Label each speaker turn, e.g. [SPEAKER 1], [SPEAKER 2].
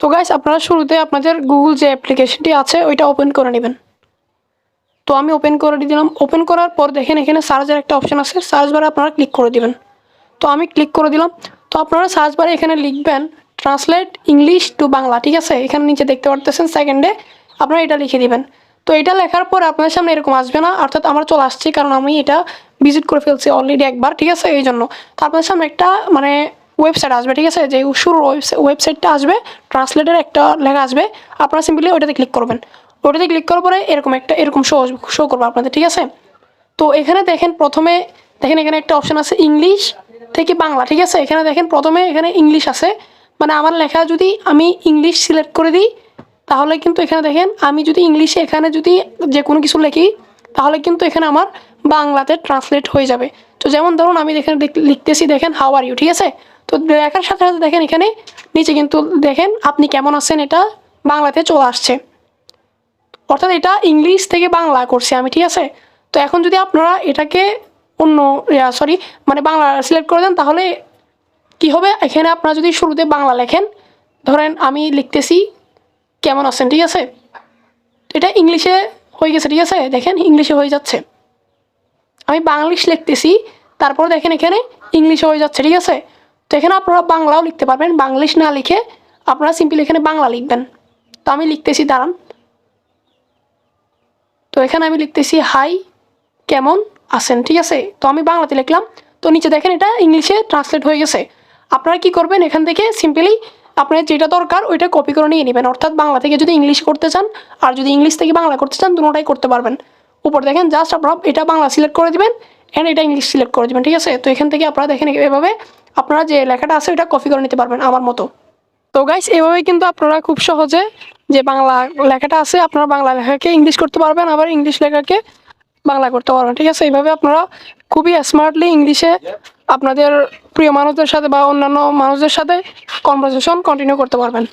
[SPEAKER 1] তো গাইস আপনারা শুরুতে আপনাদের গুগল যে অ্যাপ্লিকেশনটি আছে, ওইটা ওপেন করে নেবেন। তো আমি ওপেন করে দিলাম। ওপেন করার পর দেখেন এখানে সার্চের একটা অপশন আছে। সার্চ বারে আপনারা ক্লিক করে দিবেন। তো আমি ক্লিক করে দিলাম। তো আপনারা সার্চ বারে এখানে লিখবেন ট্রান্সলেট ইংলিশ টু বাংলা, ঠিক আছে? এখানে নিচে দেখতে পারতেছেন সেকেন্ডে আপনারা এটা লিখে দিবেন। তো এটা লেখার পর আপনাদের সামনে এরকম আসবে না, অর্থাৎ আমার চলে আসছে, কারণ আমি এটা ভিজিট করে ফেলছি অলরেডি একবার, ঠিক আছে? এই জন্য তো আপনাদের সামনে একটা মানে ওয়েবসাইট আসবে, ঠিক আছে? যে শুরুর ওয়েবসাইটটা আসবে ট্রান্সলেটের একটা লেখা আসবে, আপনারা সিম্পলি ওইটাতে ক্লিক করবেন। ওটাতে ক্লিক করার পরে এরকম একটা, এরকম শো শো করবে আপনাদের, ঠিক আছে? তো এখানে দেখেন প্রথমে, দেখেন এখানে একটা অপশন আছে ইংলিশ থেকে বাংলা, ঠিক আছে? এখানে দেখেন প্রথমে এখানে ইংলিশ আছে। মানে আমার লেখা যদি আমি ইংলিশ সিলেক্ট করে দিই, তাহলে কিন্তু এখানে দেখেন আমি যদি ইংলিশে এখানে যদি যে কোনো কিছু লিখি, তাহলে কিন্তু এখানে আমার বাংলাতে ট্রান্সলেট হয়ে যাবে। তো যেমন ধরুন আমি এখানে লিখতেছি, দেখেন হাউ আর ইউ ঠিক আছে? তো লেখার সাথে সাথে দেখেন এখানে নিচে কিন্তু দেখেন আপনি কেমন আছেন এটা বাংলাতে চলে আসছে। অর্থাৎ এটা ইংলিশ থেকে বাংলা করছি আমি, ঠিক আছে? তো এখন যদি আপনারা এটাকে অন্য সরি মানে বাংলা সিলেক্ট করে দেন, তাহলে কি হবে? এখানে আপনারা যদি শুরুতে বাংলা লেখেন, ধরেন আমি লিখতেছি কেমন আছেন, ঠিক আছে? এটা ইংলিশে হয়ে গেছে, ঠিক আছে? দেখেন ইংলিশে হয়ে যাচ্ছে। আমি বাংলিশ লিখতেছি, তারপর দেখেন এখানে ইংলিশে হয়ে যাচ্ছে, ঠিক আছে? তো এখানে আপনারা বাংলাও লিখতে পারবেন, বাংলিশ না লিখে আপনারা সিম্পলি এখানে বাংলা লিখবেন। তো আমি লিখতেছি, দাঁড়ান। তো এখানে আমি লিখতেছি, হাই, কেমন আছেন? ঠিক আছে? তো আমি বাংলাতে লিখলাম। তো নিচে দেখেন এটা ইংলিশে ট্রান্সলেট হয়ে গেছে। আপনারা কি করবেন, এখান থেকে সিম্পলি আপনার যেটা দরকার ওইটা কপি করে নিয়ে নেবেন। অর্থাৎ বাংলা থেকে যদি ইংলিশ করতে চান, আর যদি ইংলিশ থেকে বাংলা করতে চান, দুটোটাই করতে পারবেন। উপর দেখেন জাস্ট আপনারা এটা বাংলা সিলেক্ট করে দিবেন অ্যান্ড এটা ইংলিশ সিলেক্ট করে দিবেন, ঠিক আছে? তো এখান থেকে আপনারা দেখেন এভাবে আপনারা যে লেখাটা আছে ওইটা কপি করে নিতে পারবেন আমার মতো। তো গাইস এভাবে কিন্তু আপনারা খুব সহজে যে বাংলা লেখাটা আছে, আপনারা বাংলা লেখাকে ইংলিশ করতে পারবেন, আবার ইংলিশ লেখাকে বাংলা করতে পারবেন, ঠিক আছে? এইভাবে আপনারা খুবই স্মার্টলি ইংলিশে আপনাদের প্রিয় মানুষদের সাথে বা অন্যান্য মানুষদের সাথে কনভারসেশন কন্টিনিউ করতে পারবেন।